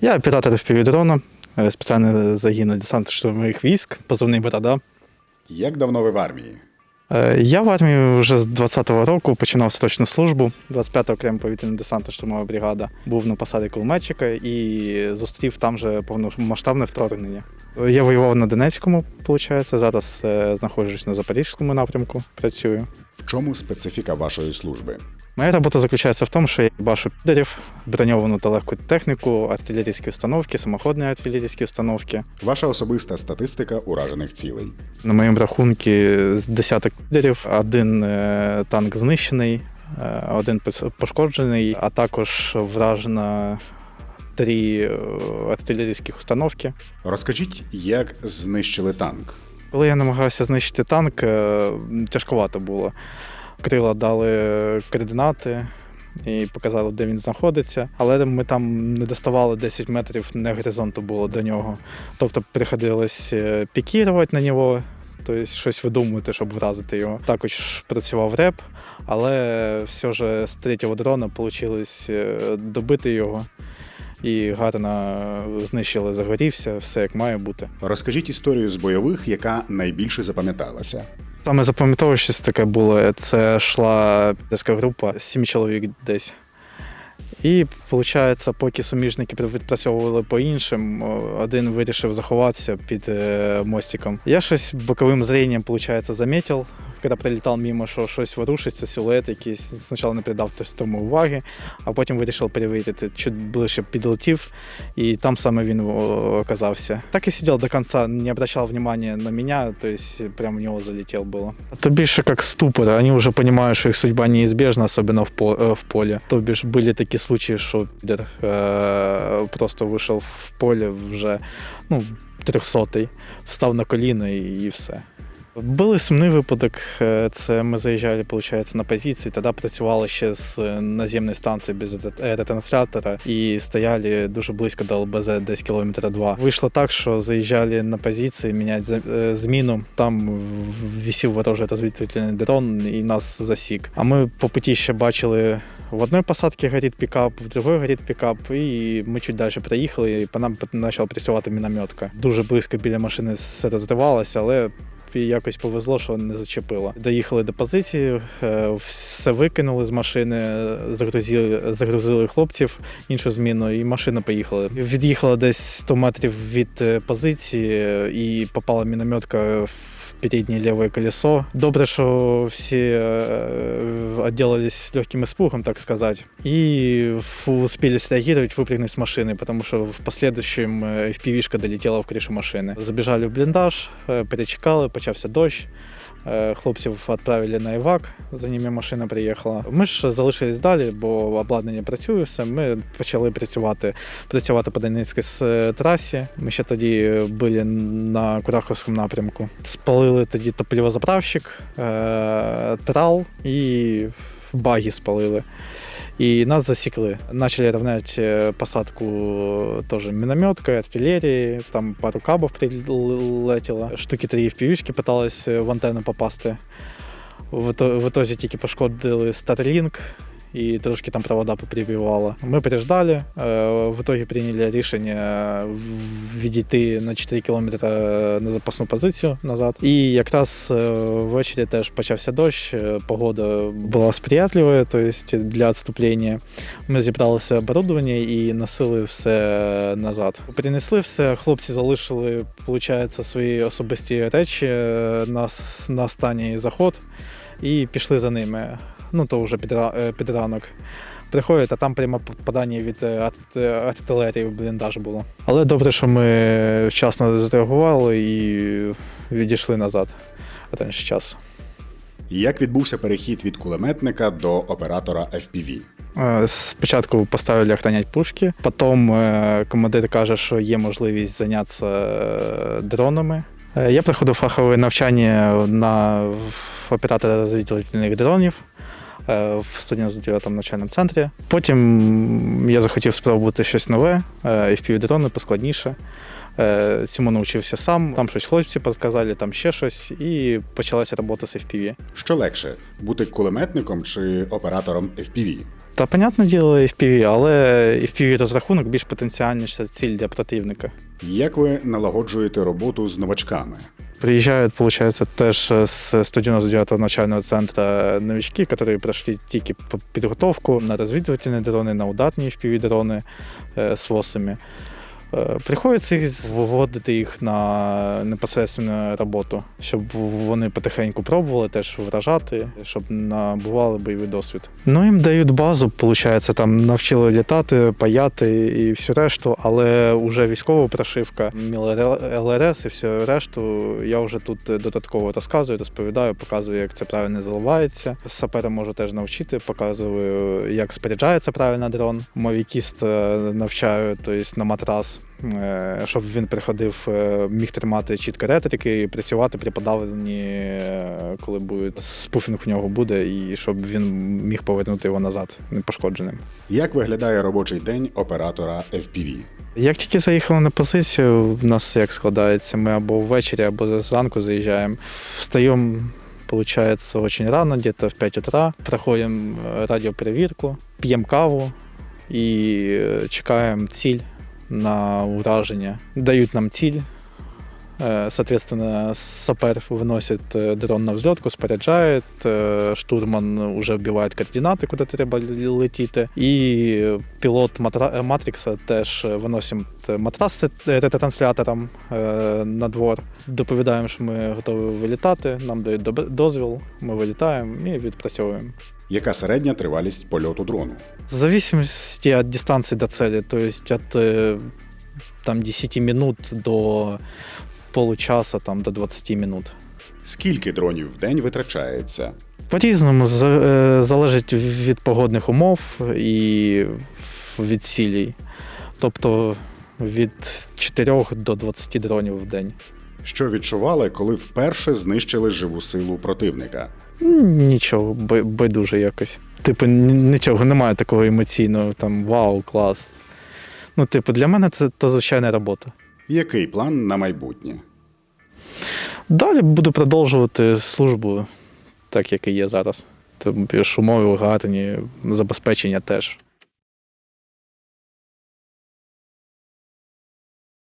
Я оператор FPV-дрона, е, спеціальний загін десант штурмових військ, позивний Борода. Як давно ви в армії? Е, Я в армії вже з 20-го року починав срочну службу. 25-го окрема повітряна десантна штурмова бригада. Був на посаді кулеметчика і зустрів там же повномасштабне вторгнення. Я воював на Донецькому, виходить. Зараз е, знаходжусь на Запорізькому напрямку, працюю. В чому специфіка вашої служби? Моя робота заключається в тому, що я бачу підерів, броньовану та легку техніку, артилерійські установки, самоходні артилерійські установки. Ваша особиста статистика уражених цілей. На моєму рахунку з десяток підерів, один е, танк знищений, е, один пошкоджений, а також вражено три е, артилерійських установки. Розкажіть, як знищили танк? Коли я намагався знищити танк, тяжковато було. Крила дали координати і показали, де він знаходиться. Але ми там не доставали 10 метрів, не горизонту було до нього. Тобто приходилось е, пікірувати на нього, тобто щось видумувати, щоб вразити його. Також працював реп, але все ж з третього дрона вийшло добити його. І гарно знищили, загорівся, все як має бути. Розкажіть історію з бойових, яка найбільше запам'яталася. Саме запам'ятовуючись таке було, це йшла піска група, сім чоловік десь. І, виходить, поки суміжники відпрацьовували по іншим, один вирішив заховатися під е, мостиком. Я щось боковим зренням, виходить, замітив, коли прилітав мимо, що щось ворушиться, силует якийсь. Спочатку не придав тому уваги, а потім вирішив перевірити, чуть ближче підлетів, і там саме він оказався. Так і сидів до кінця, не обращав внимания на мене, то есть прямо в нього залетів було. То більше як ступор, вони вже розуміють, що їх судьба неізбежна, особливо в, е, полі. То бишь були такі случаї, що підер, просто вийшов в поле вже ну, трьохсотий, встав на коліна і, і все. Були сумний випадок. е, Це ми заїжджали, виходить, на позиції. Тоді працювали ще з наземної станції без ре- ретранслятора і стояли дуже близько до ЛБЗ, десь кілометра два. Вийшло так, що заїжджали на позиції, міняти е, зміну. Там висів ворожий розвідувальний дрон і нас засік. А ми по путі ще бачили. В одній посадці горить пікап, в другій горить пікап, і ми чуть далі приїхали, і по нам почала працювати мінометка. Дуже близько біля машини все розривалося, але і якось повезло, що не зачепило. Доїхали до позиції, е, все викинули з машини, загрузили, загрузили хлопців іншу зміну, і машина поїхала. Від'їхала десь 100 метрів від е, позиції, е, і попала мінометка в переднє ліве колесо. Добре, що всі е, отделались легким испугом, так сказать, и ф- успели среагировать, выпрыгнуть с машины, потому что в последующем э, FPV-шка долетела в кришу машини. Забіжали в бліндаж, е, перечекали, почався дощ. Е, Хлопців відправили на івак, за ними машина приїхала. Ми ж залишились далі, бо обладнання працює все. Ми почали працювати, працювати по Донецькій трасі. Ми ще тоді були на Кураховському напрямку. Спалили тоді топливозаправщик, е, трал і баги спалили. И нас засекли. Начали равнять э, посадку тоже минометкой, артиллерии, там пару кабов прилетіло. Штуки три FPV-шки пыталась э, в антенну попасти. В, ито- в итоге тільки пошкодили Starlink і трошки там провода попривівало. Ми переждали, е, в итоге прийняли рішення відійти на 4 кілометри на запасну позицію назад. І якраз е, ввечері теж почався дощ, е, погода була сприятливою, тобто для відступлення. Ми зібралися оборудовання і носили все назад. Принесли все, хлопці залишили, виходить, свої особисті речі е, на, на останній заход і пішли за ними. Ну, то вже під, е, під ранок. Приходять, а там прямо попадання від е, артилерії в бліндаж було. Але добре, що ми вчасно зреагували і відійшли назад раніше часу. Як відбувся перехід від кулеметника до оператора FPV? Е, Спочатку поставили охраняти пушки, потім командир каже, що є можливість зайнятися дронами. Я проходив фахове навчання на оператора розвідувальних дронів в 199 навчальному центрі. Потім я захотів спробувати щось нове, е, FPV-дрони поскладніше. Е, Цьому навчився сам, там щось хлопці підказали, там ще щось, і почалася робота з FPV. Що легше бути кулеметником чи оператором FPV? Та, понятне діло, FPV, але FPV розрахунок більш потенціальніша ціль для противника. Як ви налагоджуєте роботу з новачками? Приезжают, получается, теж с 199-го начального центра новички, которые прошли тільки підготовку на розвідувальні дрони, на ударні FPV-дрони е, з ВОСами. Е, Приходиться їх їх на непосередньо роботу, щоб вони потихеньку пробували теж вражати, щоб набували бойовий досвід. Ну, їм дають базу, виходить, там навчили літати, паяти і всю решту, але вже військова прошивка, ЛРС і всю решту. Я вже тут додатково розказую, розповідаю, показую, як це правильно заливається. Сапера можу теж навчити, показую, як споряджається правильно дрон. Мовікіст е, навчаю, тобто на матрас. Е, Щоб він приходив, е, міг тримати чітко ретрики і працювати при подавленні, е, коли буде спуфінг в нього буде, і щоб він міг повернути його назад непошкодженим. Як виглядає робочий день оператора FPV? Як тільки заїхали на позицію, в нас як складається, ми або ввечері, або зранку заїжджаємо. Встаємо, виходить, дуже рано, десь в 5 утра. Проходимо радіоперевірку, п'ємо каву і чекаємо ціль на ураження. Дають нам ціль. Е, Соответственно, сапер виносить е, дрон на взлетку, споряджає, е, штурман уже вбиває координати, куди треба летіти. І пілот Матрікса теж виносимо т- матрас е, на двор. Доповідаємо, що ми готові вилітати, нам дають дозвіл, ми вилітаємо і відпрацьовуємо. Яка середня тривалість польоту дрону? В зависимости от дистанции до цели, то есть от э, там, 10 минут до получаса, там, до 20 минут. Скільки дронів в день витрачається? По-різному е, залежить від погодних умов і від цілей. Тобто від 4 до 20 дронів в день. Що відчували, коли вперше знищили живу силу противника? Нічого, байдуже якось. Типу, нічого, немає такого емоційного, там вау, клас. Ну, типу, для мене це то звичайна робота. Який план на майбутнє? Далі буду продовжувати службу, так як і є зараз. Тобто умови гарні, забезпечення теж.